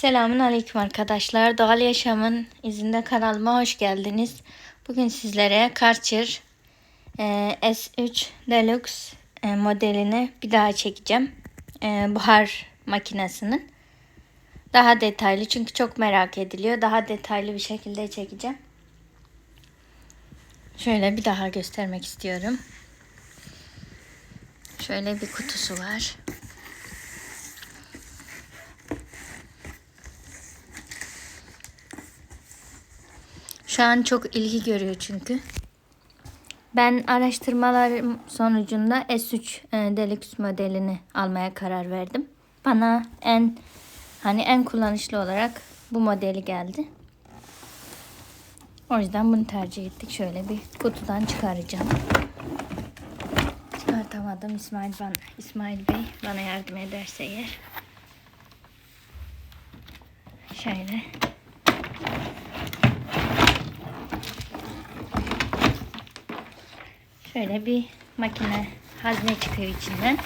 Selamun Aleyküm arkadaşlar. Doğal Yaşamın izinde kanalıma hoş geldiniz. Bugün sizlere Karcher e, S3 Deluxe e, modelini bir daha çekeceğim. E, buhar makinesinin. Daha detaylı çünkü çok merak ediliyor. Daha detaylı bir şekilde çekeceğim. Şöyle bir daha göstermek istiyorum. Şöyle bir kutusu var. Şu an çok ilgi görüyor çünkü. Ben araştırmalarım sonucunda S3 e, Deluxe modelini almaya karar verdim. Bana en hani en kullanışlı olarak bu modeli geldi. O yüzden bunu tercih ettik. Şöyle bir kutudan çıkaracağım. Çıkartamadım. İsmail, bana, İsmail Bey bana yardım ederse eğer. Şöyle. Şöyle bir makine hazne çıkıyor içinden.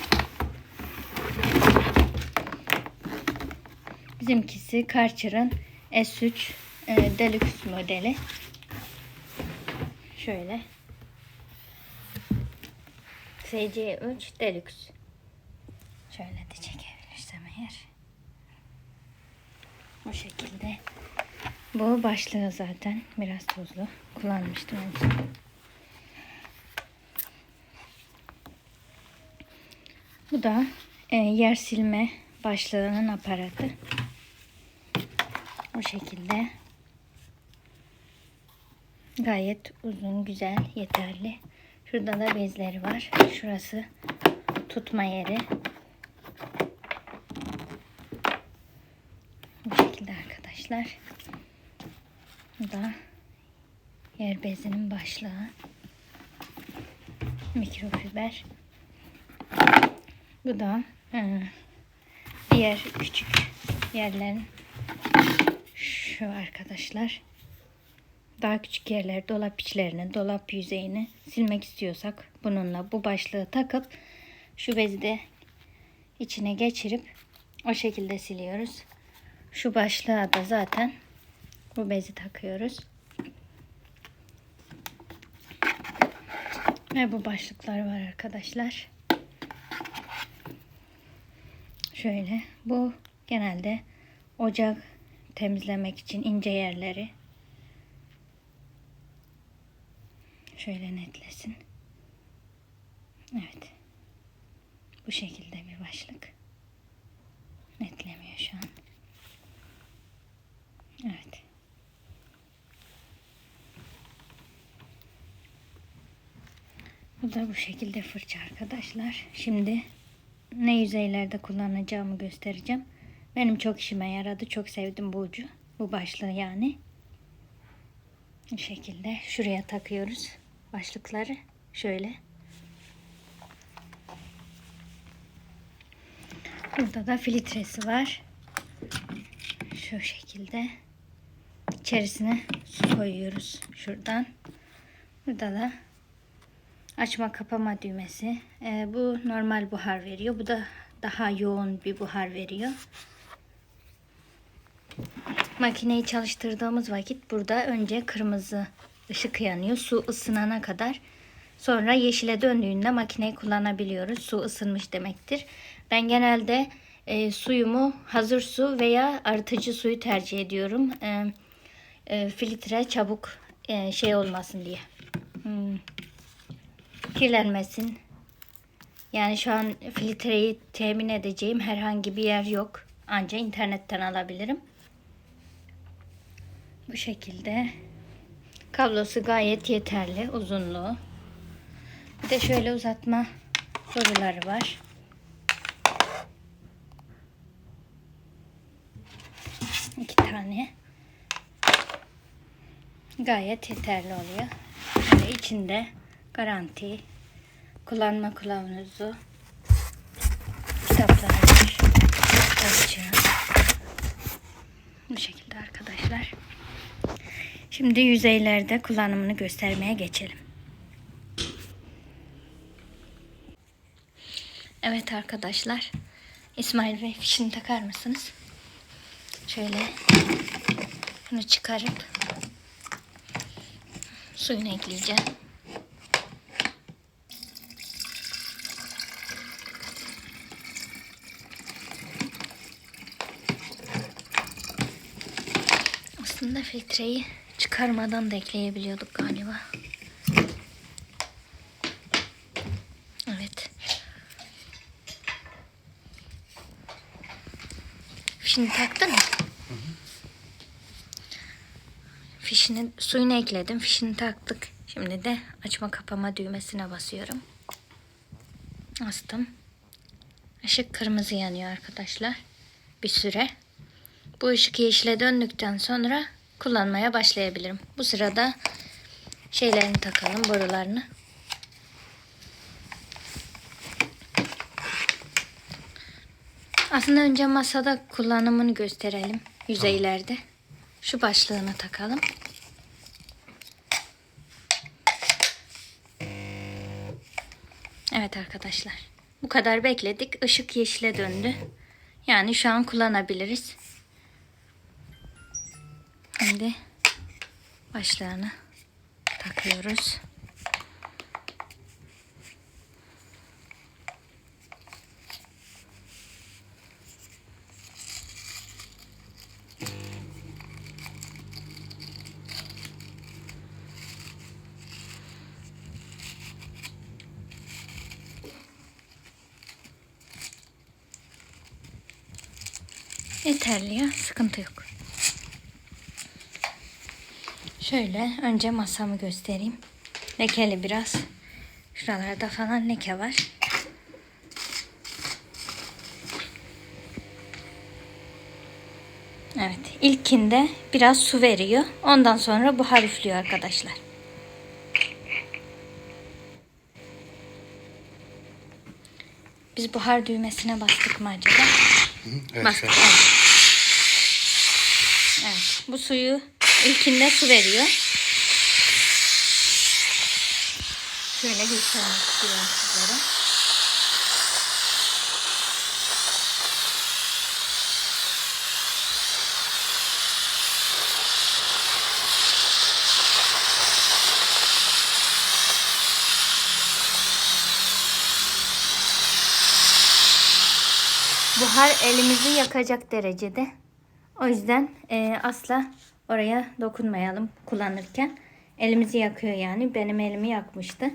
Bizimkisi Karcher'ın S3 e, Deluxe modeli. Şöyle. SC3 Deluxe. Şöyle de çekebilirsem eğer. Bu şekilde. Bu başlığı zaten biraz tozlu. Kullanmıştım en Bu da e, yer silme başlığının aparatı. Bu şekilde. Gayet uzun, güzel, yeterli. Şurada da bezleri var. Şurası tutma yeri. Bu şekilde arkadaşlar. Bu da yer bezinin başlığı. Mikrofiber. Bu da e, diğer küçük yerlerin şu arkadaşlar. Daha küçük yerler dolap içlerini, dolap yüzeyini silmek istiyorsak bununla bu başlığı takıp şu bezi de içine geçirip o şekilde siliyoruz. Şu başlığa da zaten bu bezi takıyoruz. Ve bu başlıklar var arkadaşlar. Şöyle bu genelde ocak temizlemek için ince yerleri şöyle netlesin. Evet. Bu şekilde bir başlık. Netlemiyor şu an. Evet. Bu da bu şekilde fırça arkadaşlar. Şimdi ne yüzeylerde kullanacağımı göstereceğim. Benim çok işime yaradı. Çok sevdim bu ucu. Bu başlığı yani. Bu şekilde şuraya takıyoruz başlıkları. Şöyle. Burada da filtresi var. Şu şekilde. İçerisine su koyuyoruz şuradan. Burada da açma kapama düğmesi. Ee, bu normal buhar veriyor. Bu da daha yoğun bir buhar veriyor. Makineyi çalıştırdığımız vakit burada önce kırmızı ışık yanıyor. Su ısınana kadar. Sonra yeşile döndüğünde makineyi kullanabiliyoruz. Su ısınmış demektir. Ben genelde e, suyumu hazır su veya arıtıcı suyu tercih ediyorum. E, e, filtre çabuk e, şey olmasın diye. Hmm kirlenmesin. Yani şu an filtreyi temin edeceğim herhangi bir yer yok. Ancak internetten alabilirim. Bu şekilde. Kablosu gayet yeterli uzunluğu. Bir de şöyle uzatma boruları var. İki tane. Gayet yeterli oluyor. Böyle içinde garanti, kullanma kılavuzu, kitaplar. Açığı. Bu şekilde arkadaşlar. Şimdi yüzeylerde kullanımını göstermeye geçelim. Evet arkadaşlar. İsmail Bey fişini takar mısınız? Şöyle bunu çıkarıp suyunu ekleyeceğim. Aslında filtreyi çıkarmadan da ekleyebiliyorduk galiba. Evet. Fişini taktın mı? Fişini suyunu ekledim. Fişini taktık. Şimdi de açma kapama düğmesine basıyorum. Astım. Işık kırmızı yanıyor arkadaşlar. Bir süre. Bu ışık yeşile döndükten sonra kullanmaya başlayabilirim. Bu sırada şeylerini takalım, borularını. Aslında önce masada kullanımını gösterelim yüzeylerde. Şu başlığını takalım. Evet arkadaşlar. Bu kadar bekledik. Işık yeşile döndü. Yani şu an kullanabiliriz. Şimdi başlığını takıyoruz. Yeterli ya, sıkıntı yok. Şöyle önce masamı göstereyim. Lekeli biraz. Şuralarda falan leke var. Evet, ilkinde biraz su veriyor. Ondan sonra buhar üflüyor arkadaşlar. Biz buhar düğmesine bastık mı acaba? Evet, Bastık. evet. Evet. Bu suyu ilkinde su veriyor. Şöyle göstermek istiyorum sizlere. Buhar elimizi yakacak derecede. O yüzden e, asla oraya dokunmayalım kullanırken. Elimizi yakıyor yani. Benim elimi yakmıştı.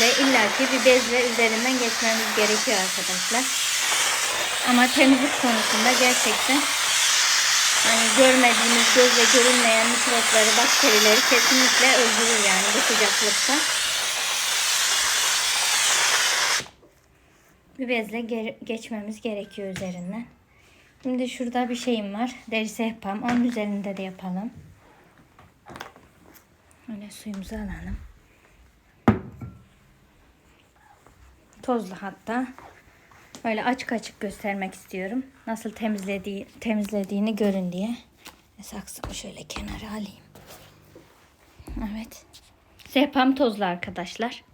Ve illaki bir bezle üzerinden geçmemiz gerekiyor arkadaşlar. Ama temizlik konusunda gerçekten hani görmediğimiz gözle görünmeyen mikropları, bakterileri kesinlikle öldürür yani bu sıcaklıkta. bir bezle ge- geçmemiz gerekiyor üzerinden. Şimdi şurada bir şeyim var. Deri sehpam. Onun üzerinde de yapalım. Öyle suyumuzu alalım. Tozlu hatta. Böyle açık açık göstermek istiyorum. Nasıl temizlediği, temizlediğini görün diye. Saksımı şöyle kenara alayım. Evet. Sehpam tozlu arkadaşlar.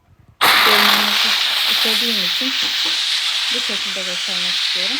Görmenizi istediğim için bu şekilde göstermek istiyorum.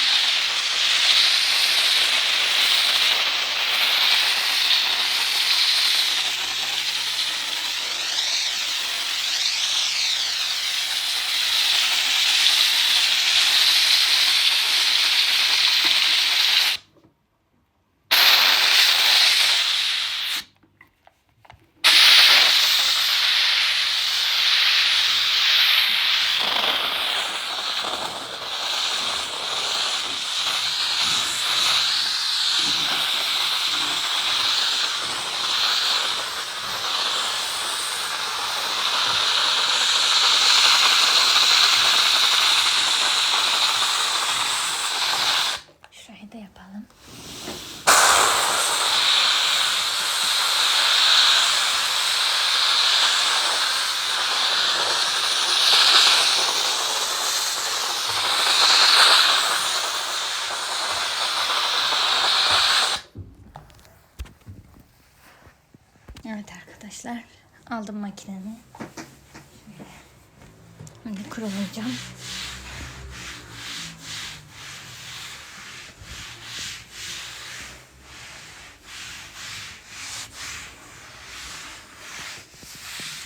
makinemi. Şöyle. Hani kurulayacağım.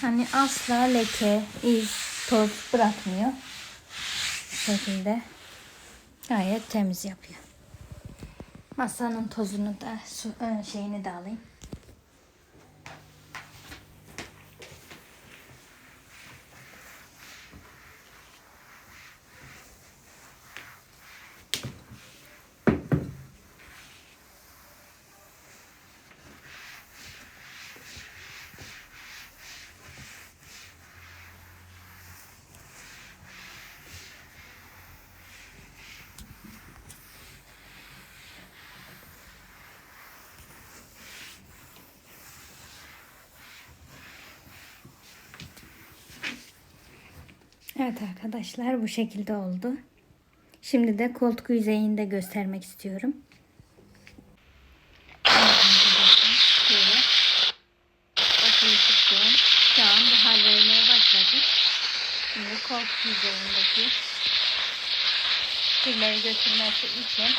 Hani asla leke, iz, toz bırakmıyor. Bu şekilde gayet temiz yapıyor. Masanın tozunu da su, e, şeyini de alayım. Arkadaşlar bu şekilde oldu. Şimdi de koltuk yüzeyini de göstermek istiyorum. Şu an buhar vermeye koltuk yüzeyindeki kirleri götürmesi için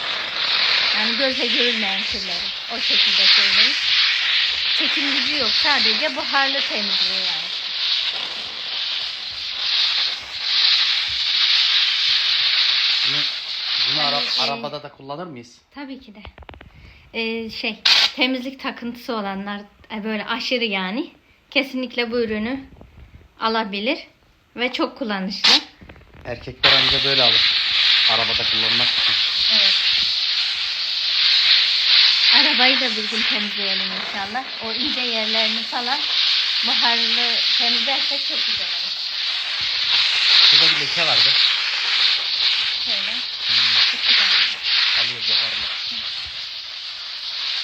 yani göze görülmeyen kirleri o şekilde söyleyeyim. Çekim gücü yok sadece buharlı temizliği yani. Bunu, bunu ara- Hani, e, arabada da kullanır mıyız? Tabii ki de. Ee, şey temizlik takıntısı olanlar e, böyle aşırı yani kesinlikle bu ürünü alabilir ve çok kullanışlı. Erkekler anca böyle alır. Arabada kullanmak için. Evet. Arabayı da bir gün temizleyelim inşallah. O ince yerlerini falan buharlı temizlersek çok güzel olur. Şurada bir leke vardı. Şöyle. Küçük aldım. Alıyor buharla.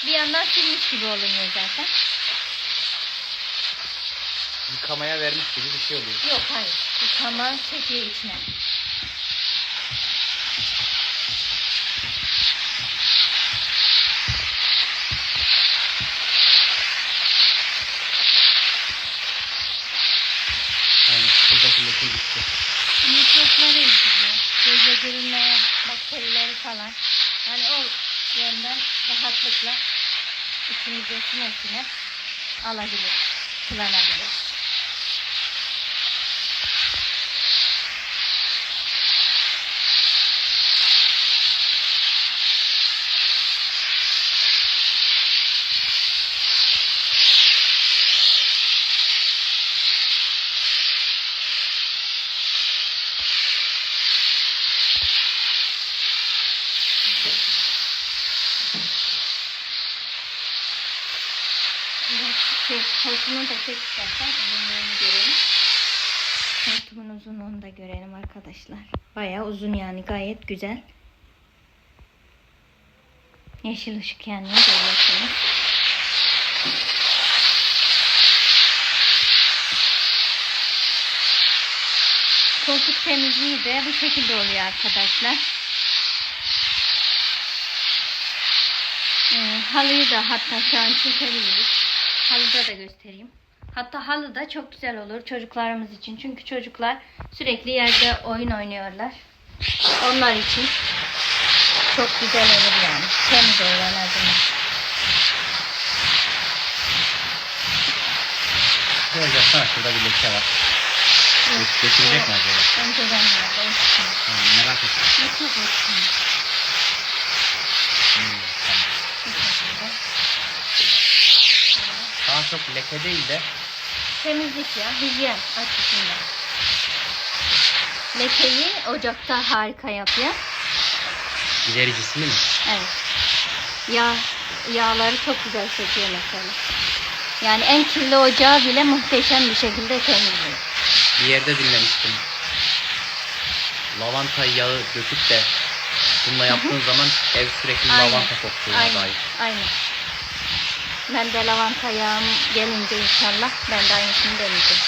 Bir yandan silmiş gibi olunuyor zaten. Yıkamaya vermiş gibi bir şey oluyor. Yok hayır. Yıkama çekiyor içine. Yani şuradaki leke gitti. mikropları izliyor. Gözle görünmeyen bakterileri falan. Yani o yönden rahatlıkla içimize sinesine alabilir, kullanabilir. Şey, hortumunu da çek istersen uzunluğunu görelim. Hortumun uzunluğunu da görelim arkadaşlar. Bayağı uzun yani gayet güzel. Yeşil ışık yanıyor görüyorsunuz. Koltuk temizliği de bu şekilde oluyor arkadaşlar. Ee, halıyı da hatta şu an çekebiliriz. Halıda da göstereyim. Hatta halı da çok güzel olur çocuklarımız için. Çünkü çocuklar sürekli yerde oyun oynuyorlar. Onlar için çok güzel olur yani. Temiz olur en azından. Şuraya baksana şurada bir leke var. Gö- Götürecek mi acaba? Önceden. Hmm, merak ettim. Yok yok o için. Hmm, tamam. Bu şekilde. Daha çok leke değil de Temizlik ya, hijyen açısından. Lekeyi ocakta harika yapıyor. gidericisini mi? Evet. Yağ, yağları çok güzel çekiyor mesela. Yani en kirli ocağı bile muhteşem bir şekilde temizliyor. Bir yerde dinlemiştim. Lavanta yağı döküp de bununla yaptığın zaman ev sürekli Aynen. lavanta koktuğuna Aynen. dair. Aynen. Ben de lavanta yağım gelince inşallah ben de aynısını deneyeceğim.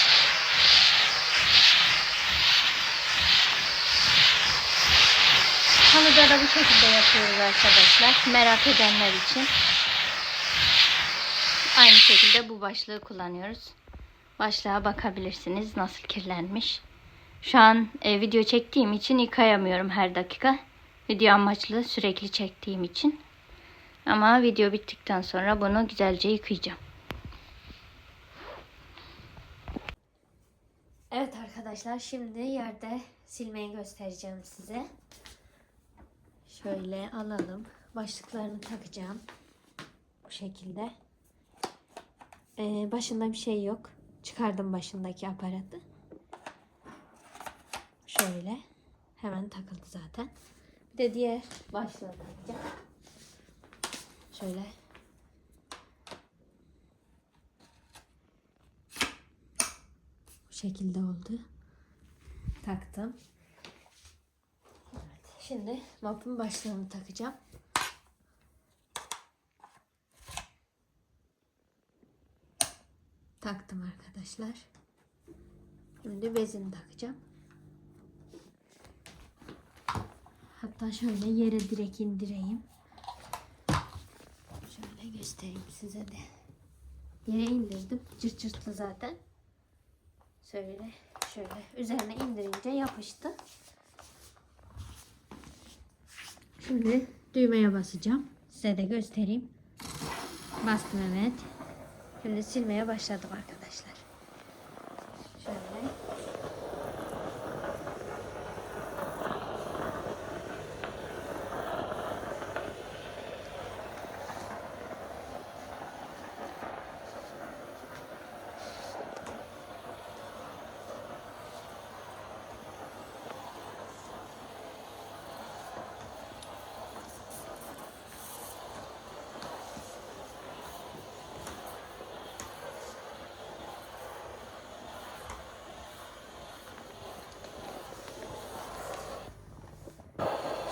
Halıda da bu şekilde yapıyoruz arkadaşlar. Merak edenler için. Aynı şekilde bu başlığı kullanıyoruz. Başlığa bakabilirsiniz nasıl kirlenmiş. Şu an e, video çektiğim için yıkayamıyorum her dakika. Video amaçlı sürekli çektiğim için. Ama video bittikten sonra bunu güzelce yıkayacağım. Evet arkadaşlar şimdi yerde silmeyi göstereceğim size. Şöyle alalım. Başlıklarını takacağım. Bu şekilde. Ee, başında bir şey yok. Çıkardım başındaki aparatı. Şöyle. Hemen takıldı zaten. Bir de diğer başlığı takacağım. Şöyle. Bu şekilde oldu. Taktım. Evet. Şimdi mopun başlığını takacağım. Taktım arkadaşlar. Şimdi bezini takacağım. Hatta şöyle yere direkt indireyim. Şöyle göstereyim size de. Yere indirdim. Cırt cırtlı zaten. Şöyle şöyle üzerine indirince yapıştı. Şimdi düğmeye basacağım. Size de göstereyim. Bastım evet. Şimdi silmeye başladım arkadaşlar. Şöyle.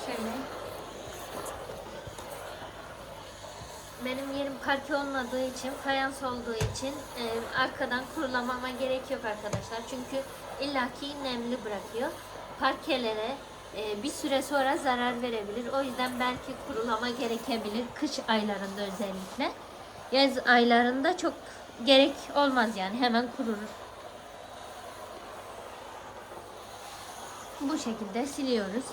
Şöyle. Benim yerim parke olmadığı için, fayans olduğu için e, arkadan kurulamama gerek yok arkadaşlar. Çünkü illaki nemli bırakıyor. Parkelere e, bir süre sonra zarar verebilir. O yüzden belki kurulama gerekebilir. Kış aylarında özellikle. Yaz aylarında çok gerek olmaz yani. Hemen kurur. Bu şekilde siliyoruz.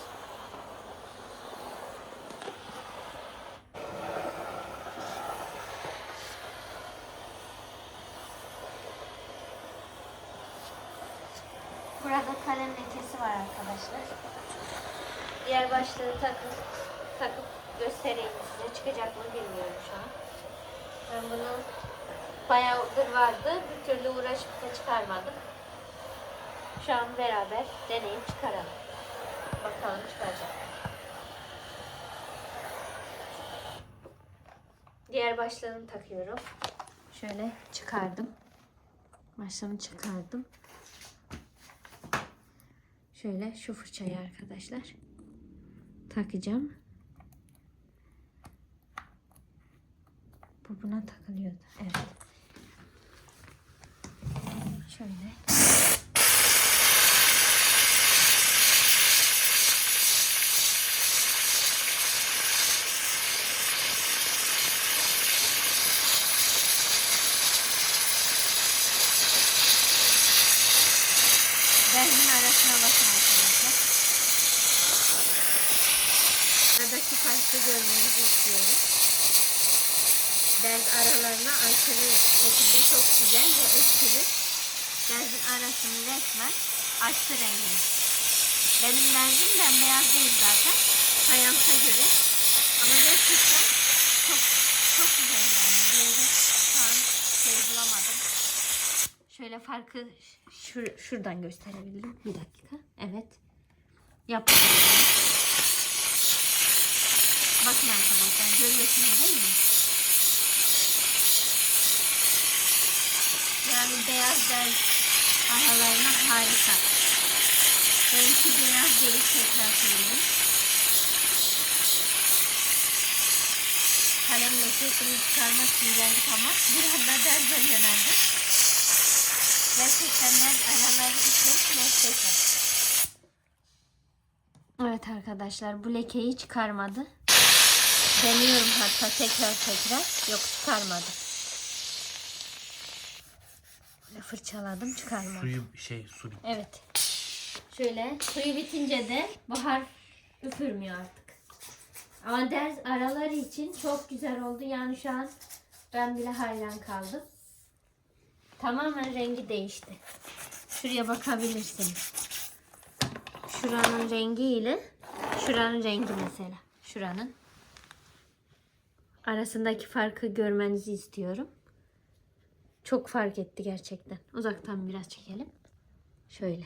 Burada kalem lekesi var arkadaşlar. Diğer başlığı takıp takıp göstereyim size. Çıkacak mı bilmiyorum şu an. Ben bunu bayağıdır vardı. Bir türlü uğraşıp da çıkarmadım. Şu an beraber deneyip çıkaralım. Bakalım çıkacak. Diğer başlığını takıyorum. Şöyle çıkardım. Başlığını çıkardım. Şöyle şu fırçayı arkadaşlar takacağım. Bu buna takılıyordu. Evet. Şöyle. Benzin arasına bakın arkadaşlar. Aradaki farkı görmenizi istiyorum. Bez aykırı şekilde çok güzel ve etkili. Benzin arasını resmen açtı rengini. Benim benzin bembeyaz değil zaten. Fayansa göre. Ama gerçekten çok çok güzel yani. Diyecek şu şey bulamadım. Şöyle farkı şur- şuradan gösterebilirim. Bir dakika. Evet. Yapıyorum. Bakın arkadaşlar görüyorsunuz değil mi? Yani beyaz bez aralarına harika. Benimki beyaz değil tekrar söyleyeyim. Kalem lekesini çıkarmak için geldik ama bir anda derze yöneldim. Gerçekten ben araları için muhteşem. Evet arkadaşlar bu lekeyi çıkarmadı. Deniyorum hatta tekrar tekrar. Yok çıkarmadı. Böyle fırçaladım çıkarmadı. Suyu şey su bitti. Evet. Şöyle suyu bitince de buhar üfürmüyor artık. Ama ders araları için çok güzel oldu. Yani şu an ben bile hayran kaldım. Tamamen rengi değişti. Şuraya bakabilirsiniz. Şuranın rengi ile şuranın rengi mesela. Şuranın. Arasındaki farkı görmenizi istiyorum. Çok fark etti gerçekten. Uzaktan biraz çekelim. Şöyle.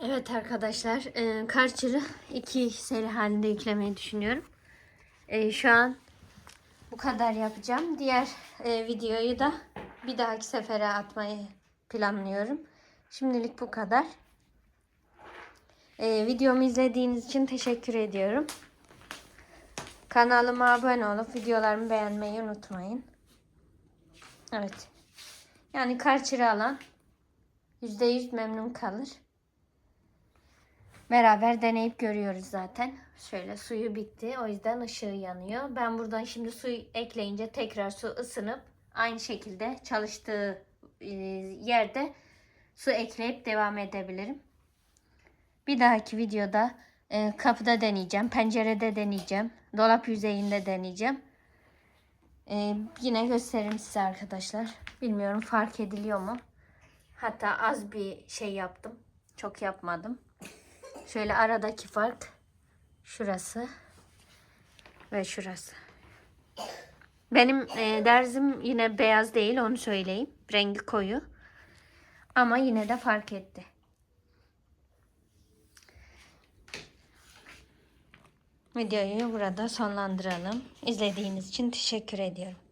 Evet arkadaşlar, e, Karcher'ı iki seri halinde yüklemeyi düşünüyorum. E, şu an bu kadar yapacağım. Diğer e, videoyu da bir dahaki sefere atmayı planlıyorum. Şimdilik bu kadar. E, videomu izlediğiniz için teşekkür ediyorum. Kanalıma abone olup videolarımı beğenmeyi unutmayın. Evet. Yani Karcher'ı alan %100 memnun kalır. Beraber deneyip görüyoruz zaten. Şöyle suyu bitti. O yüzden ışığı yanıyor. Ben buradan şimdi suyu ekleyince tekrar su ısınıp aynı şekilde çalıştığı e, yerde su ekleyip devam edebilirim. Bir dahaki videoda e, kapıda deneyeceğim. Pencerede deneyeceğim. Dolap yüzeyinde deneyeceğim. E, yine gösteririm size arkadaşlar. Bilmiyorum fark ediliyor mu? Hatta az bir şey yaptım. Çok yapmadım. Şöyle aradaki fark şurası ve şurası. Benim e, derzim yine beyaz değil onu söyleyeyim. Rengi koyu. Ama yine de fark etti. Videoyu burada sonlandıralım. İzlediğiniz için teşekkür ediyorum.